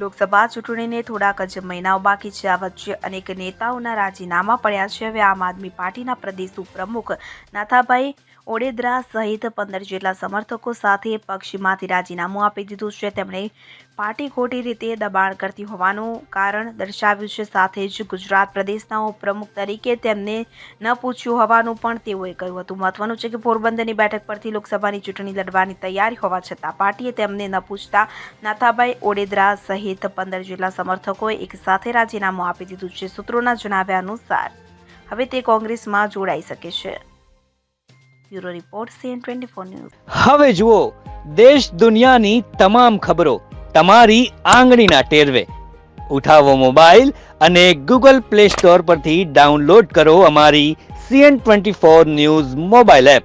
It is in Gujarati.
લોકસભા ચૂંટણીને થોડાક જ મહિનાઓ બાકી છે આ વચ્ચે અનેક નેતાઓના રાજીનામા પડ્યા છે. હવે આમ આદમી પાર્ટીના પ્રદેશ ઉપપ્રમુખ નાથાભાઈ ઓડેદરા સહિત પંદર જેટલા સમર્થકો સાથે પક્ષમાંથી રાજીનામું આપી દીધું છે. તેમણે પાર્ટી ખોટી રીતે દબાણ કરતી હોવાનું કારણ દર્શાવ્યું છે. સાથે જ ગુજરાત પ્રદેશના ઉપપ્રમુખ તરીકે તેમને ન પૂછ્યું હોવાનું પણ તેઓએ કહ્યું હતું. મહત્વનું છે કે પોરબંદરની બેઠક પરથી લોકસભાની ચૂંટણી લડવાની તૈયારી હોવા છતાં પાર્ટીએ તેમને ન પૂછતા નાથાભાઈ ઓડેદરા સહિત પંદર જેટલા સમર્થકોએ એક સાથે રાજીનામું આપી દીધું છે, સૂત્રોના જણાવ્યા અનુસાર. હવે તે કોંગ્રેસમાં જોડાઈ શકે છે. Bureau report, CN twenty news. હવે જુઓ, દેશ દુનિયાની તમામ ખબરો તમારી આંગળીના ટેરવે. ઉઠાવો મોબાઈલ અને ગૂગલ પ્લે સ્ટોર પરથી ડાઉનલોડ કરો અમારી CN twenty four news mobile app.